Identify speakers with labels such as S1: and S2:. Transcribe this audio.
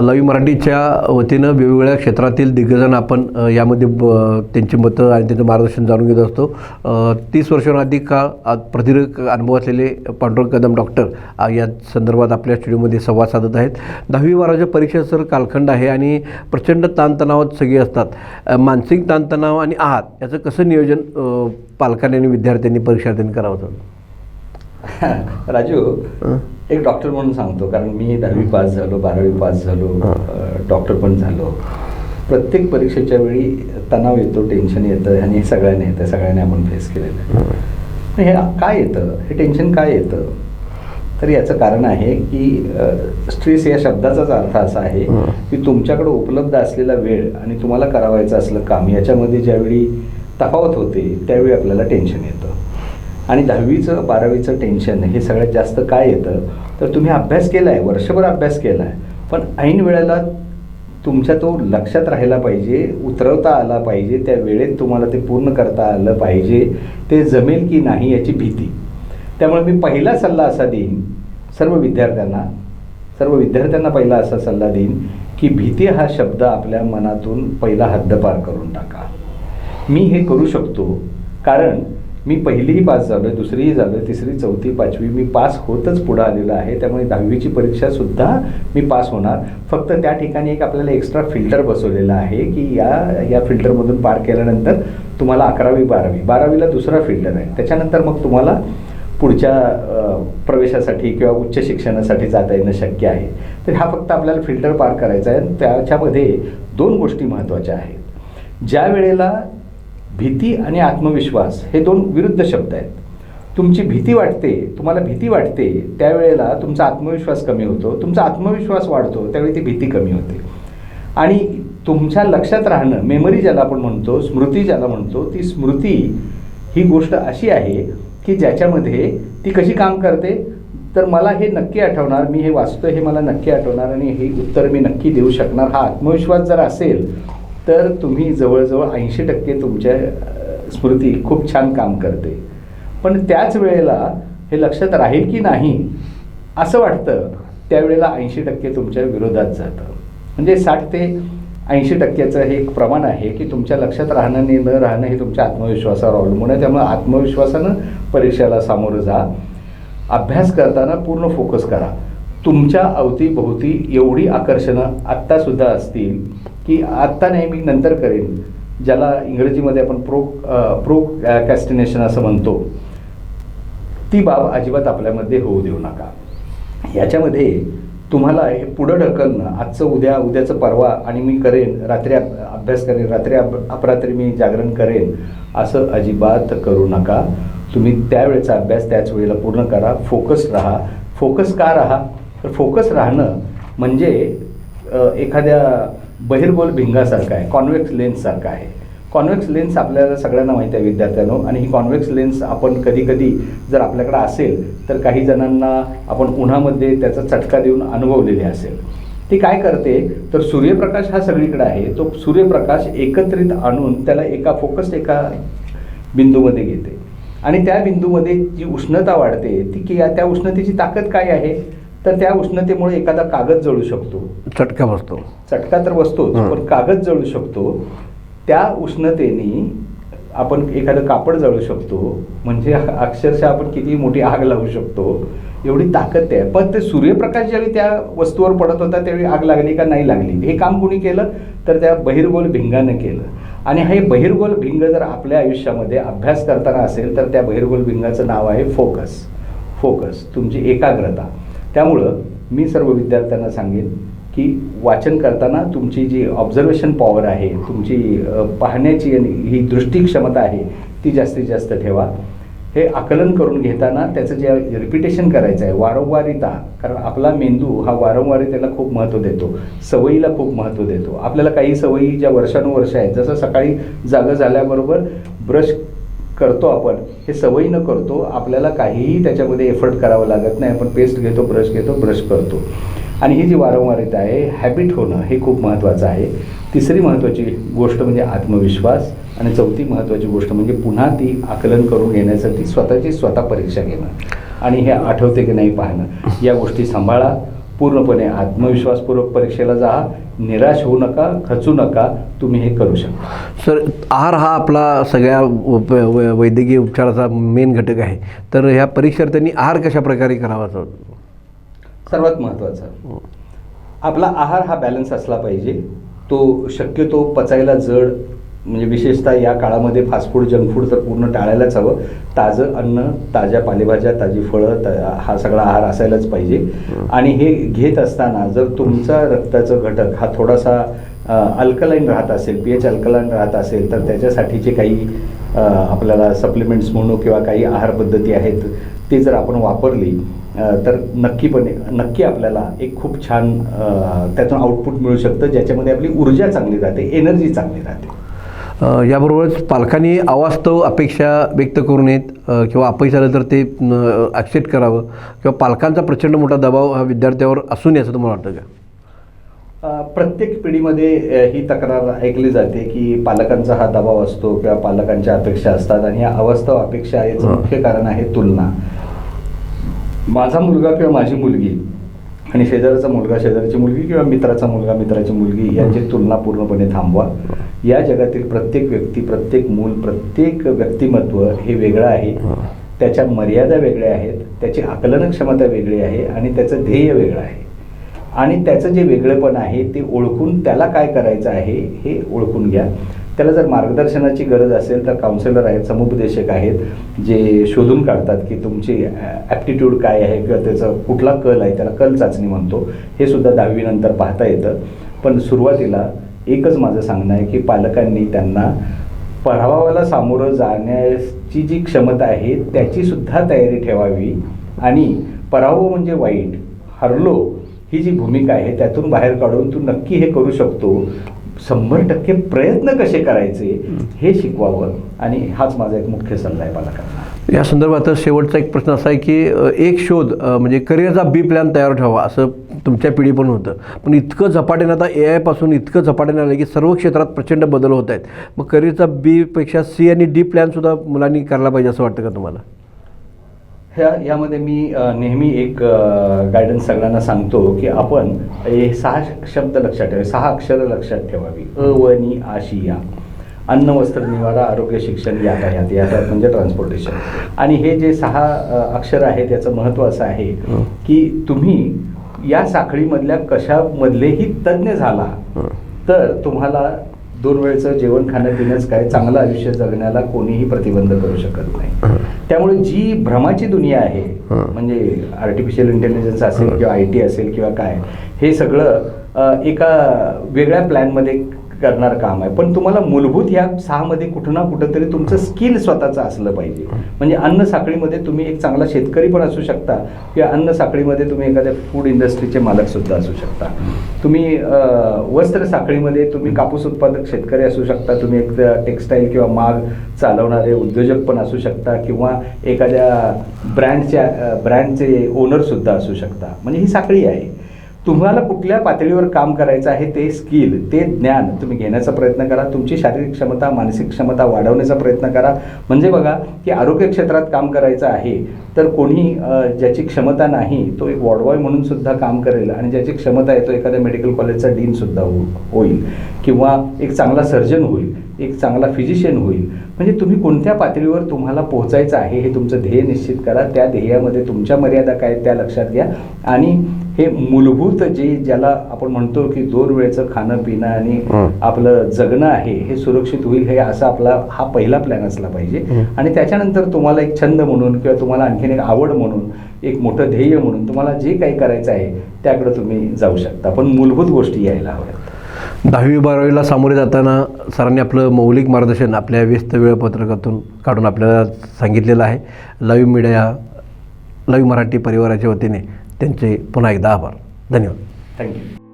S1: लवी मराठीच्या वतीनं वेगवेगळ्या क्षेत्रातील दिग्गजन आपण यामध्ये ब त्यांची मतं आणि त्यांचं मार्गदर्शन जाणून घेत असतो. तीस वर्षांहून अधिक काळ प्रदीर्घ अनुभव असलेले पांडुरंग कदम डॉक्टर या संदर्भात आपल्या स्टुडिओमध्ये संवाद साधत आहेत. दहावी बाराच्या परीक्षा सर कालखंड आहे आणि प्रचंड ताणतणावात सगळी असतात. मानसिक ताणतणाव आणि आहात याचं कसं नियोजन पालकांनी आणि विद्यार्थ्यांनी परीक्षार्थ्यांनी करावं
S2: राजू एक डॉक्टर म्हणून सांगतो कारण मी दहावी पास झालो बारावी पास झालो डॉक्टर पण झालो. प्रत्येक परीक्षेच्या वेळी तणाव येतो टेन्शन येतं आणि हे सगळ्यांना येतं सगळ्यांनी आपण फेस केलेलं आहे. हे. काय येतं? हे टेन्शन काय येतं? तर याचं कारण आहे की स्ट्रेस या शब्दाचाच अर्थ असा आहे. की तुमच्याकडे उपलब्ध असलेला वेळ आणि तुम्हाला करावायचं असलं काम याच्यामध्ये ज्यावेळी तफावत होते त्यावेळी आपल्याला टेन्शन येतं. आणि दहावीचं बारावीचं टेन्शन हे सगळ्यात जास्त काय येतं? तर तुम्ही अभ्यास केला आहे वर्षभर अभ्यास केला आहे पण ऐन वेळेला तुमच्या तो लक्षात राहिला पाहिजे उतरवता आला पाहिजे त्या वेळेत तुम्हाला ते पूर्ण करता आलं पाहिजे ते जमेल की नाही याची भीती. त्यामुळे मी पहिला सल्ला असा देईन सर्व विद्यार्थ्यांना सर्व विद्यार्थ्यांना पहिला असा सल्ला देईन की भीती हा शब्द आपल्या मनातून पहिला हद्दपार करून टाका. मी हे करू शकतो कारण मी पहिलीही पास झालो आहे दुसरीही झालो आहे तिसरी चौथी पाचवी मी पास होतच पुढं आलेलो आहे. त्यामुळे दहावीची परीक्षासुद्धा मी पास होणार. फक्त त्या ठिकाणी एक आपल्याला एक्स्ट्रा फिल्टर बसवलेला आहे की या या फिल्टरमधून पार केल्यानंतर तुम्हाला अकरावी बारावी बारावीला दुसरा फिल्टर आहे. त्याच्यानंतर मग तुम्हाला पुढच्या प्रवेशासाठी किंवा उच्च शिक्षणासाठी जाता येणं शक्य आहे. तर हा फक्त आपल्याला फिल्टर पार करायचा आहे. आणि त्याच्यामध्ये दोन गोष्टी महत्त्वाच्या आहेत. ज्या वेळेला भीती आणि आत्मविश्वास हे दोन विरुद्ध शब्द आहेत. तुमची भीती वाटते तुम्हाला भीती वाटते त्यावेळेला तुमचा आत्मविश्वास कमी होतो. तुमचा आत्मविश्वास वाढतो त्यावेळी ती भीती कमी होते. आणि तुमच्या लक्षात राहणं मेमरी ज्याला आपण म्हणतो स्मृती ज्याला म्हणतो ती स्मृती ही गोष्ट अशी आहे की ज्याच्यामध्ये ती कशी काम करते? तर मला हे नक्की आठवणार मी हे वाचतोय हे मला नक्की आठवणार आणि हे उत्तर मी नक्की देऊ शकणार. हा आत्मविश्वास जर असेल तर तुम्ही जवळजवळ ऐंशी टक्के तुमच्या स्मृती खूप छान काम करते. पण त्याच वेळेला हे लक्षात राहील की नाही असं वाटतं त्यावेळेला ऐंशी टक्के तुमच्या विरोधात जातं. म्हणजे साठ ते ऐंशी टक्क्याचं हे एक प्रमाण आहे की तुमच्या लक्षात राहणं आणि न राहणं हे तुमच्या आत्मविश्वासावर अवलंबून आहे. त्यामुळे आत्मविश्वासानं परीक्षेला सामोरं जा. अभ्यास करताना पूर्ण फोकस करा. तुमच्या अवतीभोवती एवढी आकर्षणं आत्तासुद्धा असतील की आत्ता नाही मी नंतर करेन. ज्याला इंग्रजीमध्ये आपण प्रो प्रो कॅस्टिनेशन असं म्हणतो ती बाब अजिबात आपल्यामध्ये होऊ देऊ नका. याच्यामध्ये तुम्हाला हे पुढं ढकलणं आजचं उद्या उद्याचं परवा आणि मी करेन रात्री अभ्यास करेन रात्री अप अपरात्री मी जागरण करेन असं अजिबात करू नका. तुम्ही त्यावेळेचा अभ्यास त्याच वेळेला पूर्ण करा फोकस राहा. फोकस का राहा? तर फोकस राहणं म्हणजे एखाद्या बहिर्गोल भिंगासारखं आहे कॉन्व्हेक्स लेन्ससारखं आहे. कॉन्व्हेक्स लेन्स आपल्याला सगळ्यांना माहिती आहे विद्यार्थ्यांनो आणि ही कॉन्व्हेक्स लेन्स आपण कधीकधी जर आपल्याकडे असेल तर काही जणांना आपण उन्हामध्ये त्याचा चटका देऊन अनुभवलेले असेल. ती काय करते तर सूर्यप्रकाश हा सगळीकडे आहे तो सूर्यप्रकाश एकत्रित आणून त्याला एका फोकस एका बिंदूमध्ये घेते. आणि त्या बिंदूमध्ये जी उष्णता वाढते ती की त्या उष्णतेची ताकद काय आहे? तर त्या उष्णतेमुळे एखादा कागद जळू शकतो.
S1: चटका बसतो.
S2: चटका तर बसतोच. पण कागद जळू शकतो. त्या उष्णतेने आपण एखादं कापड जळू शकतो. म्हणजे अक्षरशः आपण किती मोठी आग लावू शकतो. एवढी ताकद आहे. पण ते सूर्यप्रकाश ज्यावेळी त्या वस्तूवर पडत होता त्यावेळी आग लागली का नाही लागली? हे काम कुणी केलं? तर त्या बहिर्गोल भिंगानं केलं. आणि हे बहिर्गोल भिंग जर आपल्या आयुष्यामध्ये अभ्यास करताना असेल तर त्या बहिर्गोल भिंगाचं नाव आहे फोकस. फोकस तुमची एकाग्रता. त्यामुळं मी सर्व विद्यार्थ्यांना सांगेन की वाचन करताना तुमची जी ऑब्झर्वेशन पॉवर आहे तुमची पाहण्याची आणि ही दृष्टी क्षमता आहे ती जास्तीत जास्त ठेवा. हे आकलन करून घेताना त्याचं जे रिपिटेशन करायचं आहे वारंवारिता कारण आपला मेंदू हा वारंवारितेला खूप महत्त्व देतो सवयीला खूप महत्त्व देतो. आपल्याला काही सवयी ज्या वर्षानुवर्ष आहेत जसं सकाळी जागं झाल्याबरोबर ब्रश करतो आपण हे सवयीनं करतो आपल्याला काहीही त्याच्यामध्ये एफर्ट करावं लागत नाही. आपण पेस्ट घेतो ब्रश घेतो ब्रश करतो. आणि ही जी वारंवारिता आहे हॅबिट होणं हे खूप महत्त्वाचं आहे. तिसरी महत्त्वाची गोष्ट म्हणजे आत्मविश्वास आणि चौथी महत्त्वाची गोष्ट म्हणजे पुन्हा ती आकलन करून घेण्यासाठी स्वतःची स्वतः परीक्षा घेणं. आणि हे आठवते की नाही पाहणं. या गोष्टी सांभाळा. पूर्णपणे आत्मविश्वासपूर्वक परीक्षेला जा निराश होऊ नका खचू नका तुम्ही हे करू शकता.
S1: सर आहार हा आपला सगळ्या वैद्यकीय उपचाराचा मेन घटक आहे. तर ह्या परीक्षार्थ्यांनी आहार कशा प्रकारे करावा
S2: सर्वात महत्त्वाचं. आपला आहार हा बॅलन्स असला पाहिजे. तो शक्यतो पचायला जड म्हणजे विशेषतः या काळामध्ये फास्ट फूड जंक फूड तर पूर्ण टाळायलाच हवं. ताजं अन्न ताज्या पालेभाज्या ताजी फळं त- हा सगळा आहार असायलाच पाहिजे. आणि हे घेत असताना जर तुमचा रक्ताचं घटक हा थोडासा अल्कलाईन राहत असेल पी एच अल्कलाईन राहत असेल तर त्याच्यासाठीचे काही आपल्याला सप्लिमेंट्स म्हणू किंवा काही आहार पद्धती आहेत ती जर आपण वापरली तर नक्कीपणे नक्की आपल्याला एक खूप छान त्यातून आउटपुट मिळू शकतं ज्याच्यामध्ये आपली ऊर्जा चांगली राहते एनर्जी चांगली राहते.
S1: याबरोबरच पालकांनी अवास्तव अपेक्षा व्यक्त करू नयेत किंवा अपयश आलं तर ते ॲक्सेप्ट करावं किंवा पालकांचा प्रचंड मोठा दबाव हा विद्यार्थ्यावर असू नये असं तुम्हाला वाटतं का
S2: प्रत्येक पिढीमध्ये ही तक्रार ऐकली जाते की पालकांचा हा दबाव असतो किंवा पालकांच्या अपेक्षा असतात आणि या अवास्तव अपेक्षा याचं. मुख्य कारण आहे तुलना माझा मुलगा किंवा माझी मुलगी आणि शेजाऱ्याचा मुलगा शेजाऱ्याची मुलगी किंवा मित्राचा मुलगा मित्राची मुलगी यांची तुलना पूर्णपणे थांबवा. या जगातील प्रत्येक व्यक्ती प्रत्येक मूल प्रत्येक व्यक्तिमत्व हे वेगळं आहे. त्याच्या मर्यादा वेगळ्या आहेत त्याची आकलन क्षमता वेगळी आहे आणि त्याचं ध्येय वेगळं आहे. आणि त्याचं जे वेगळेपण आहे ते ओळखून त्याला काय करायचं आहे हे ओळखून घ्या. त्याला जर मार्गदर्शनाची गरज असेल तर काउन्सिलर आहेत समुपदेशक आहेत जे शोधून काढतात की तुमची ॲप्टिट्यूड काय आहे किंवा त्याचं कुठला कल आहे त्याला कल चाचणी म्हणतो हे सुद्धा दहावीनंतर पाहता येतं. पण सुरुवातीला एकच माझं सांगणं आहे की पालकांनी त्यांना पराभवाला सामोरं जाण्याची जी क्षमता आहे त्याची सुद्धा तयारी ठेवावी. आणि पराभव म्हणजे वाईट हरलो ही जी भूमिका आहे त्यातून बाहेर काढून तू नक्की हे करू शकतो. शंभर टक्के प्रयत्न कसे करायचे हे शिकवावं. आणि हाच माझा एक मुख्य सल्ला आहे पालकांना
S1: या संदर्भात शेवटचा एक प्रश्न असा आहे की एक शोध म्हणजे करिअरचा बी प्लॅन तयार ठेवा असं तुमच्या पिढी पण होतं. पण इतकं झपाट्यानं आता ए आयपासून इतकं झपाट्यानं आलं की सर्व क्षेत्रात प्रचंड बदल होत आहेत. मग करिअरचा बीपेक्षा सी आणि डी प्लॅनसुद्धा मुलांनी करायला पाहिजे असं वाटतं का तुम्हाला?
S2: ह्या यामध्ये मी नेहमी एक गायडन्स सगळ्यांना सांगतो की आपण हे सहा शब्द लक्षात ठेवा सहा अक्षरं लक्षात ठेवावी अ व नि आशिया अन्न वस्त्र निवारा आरोग्य शिक्षण यातायात यातायात म्हणजे ट्रान्सपोर्टेशन आणि हे जे सहा अक्षर आहेत याचं महत्त्व असं आहे. की तुम्ही या साखळीमधल्या कशामधलेही तज्ज्ञ झाला. तर तुम्हाला दोन वेळचं जेवण खाणं पिणंच काय चांगलं आयुष्य जगण्याला कोणीही प्रतिबंध करू शकत नाही त्यामुळे जी भ्रमाची दुनिया आहे. म्हणजे आर्टिफिशियल इंटेलिजन्स असेल. किंवा आय टी असेल किंवा काय हे सगळं एका वेगळ्या प्लॅनमध्ये करणार काम आहे. पण तुम्हाला मूलभूत ह्या सहामध्ये कुठं ना कुठं तरी तुमचं स्किल स्वतःचं असलं पाहिजे. म्हणजे अन्न साखळीमध्ये तुम्ही एक चांगला शेतकरी पण असू शकता किंवा अन्न साखळीमध्ये तुम्ही एखाद्या फूड इंडस्ट्रीचे मालक सुद्धा असू शकता. तुम्ही वस्त्र साखळीमध्ये तुम्ही कापूस उत्पादक शेतकरी असू शकता तुम्ही एक टेक्स्टाईल किंवा माग चालवणारे उद्योजक पण असू शकता किंवा एखाद्या ब्रँडच्या ब्रँडचे ओनर सुद्धा असू शकता. म्हणजे ही साखळी आहे. तुम्हाला कुठल्या पातळीवर काम करायचं आहे ते स्किल ते ज्ञान तुम्ही घेण्याचा प्रयत्न करा. तुमची शारीरिक क्षमता मानसिक क्षमता वाढवण्याचा प्रयत्न करा. म्हणजे बघा की आरोग्य क्षेत्रात काम करायचं आहे तर कोणी ज्याची क्षमता नाही तो एक वॉर्डबॉय म्हणून सुद्धा काम करेल आणि ज्याची क्षमता आहे तो एखाद्या मेडिकल कॉलेजचा डीन सुद्धा हो होईल. किंवा एक चांगला सर्जन होईल एक चांगला फिजिशियन होईल. म्हणजे तुम्ही कोणत्या पातळीवर तुम्हाला पोहोचायचं आहे हे तुमचं ध्येय निश्चित करा. त्या ध्येयामध्ये तुमच्या मर्यादा काय त्या लक्षात घ्या. आणि हे मूलभूत जे ज्याला आपण म्हणतो की दोन वेळचं खाणं पिणं आणि. आपलं जगणं आहे हे सुरक्षित होईल हे असा आपला हा पहिला प्लॅन असला पाहिजे. आणि त्याच्यानंतर तुम्हाला एक छंद म्हणून किंवा तुम्हाला आणखीन एक आवड म्हणून एक मोठं ध्येय म्हणून तुम्हाला जे काही करायचं आहे त्याकडे तुम्ही जाऊ शकता पण मूलभूत गोष्टी यायला हव्यात
S1: दहावी बारावीला सामोरे जाताना सरांनी आपलं मौलिक मार्गदर्शन आपल्या व्यस्त वेळापत्रकातून काढून आपल्याला सांगितलेलं आहे लाईव्ह मीडिया लाईव्ह मराठी परिवाराच्या वतीने त्यांचे पुन्हा एकदा आभार. धन्यवाद.
S2: थँक्यू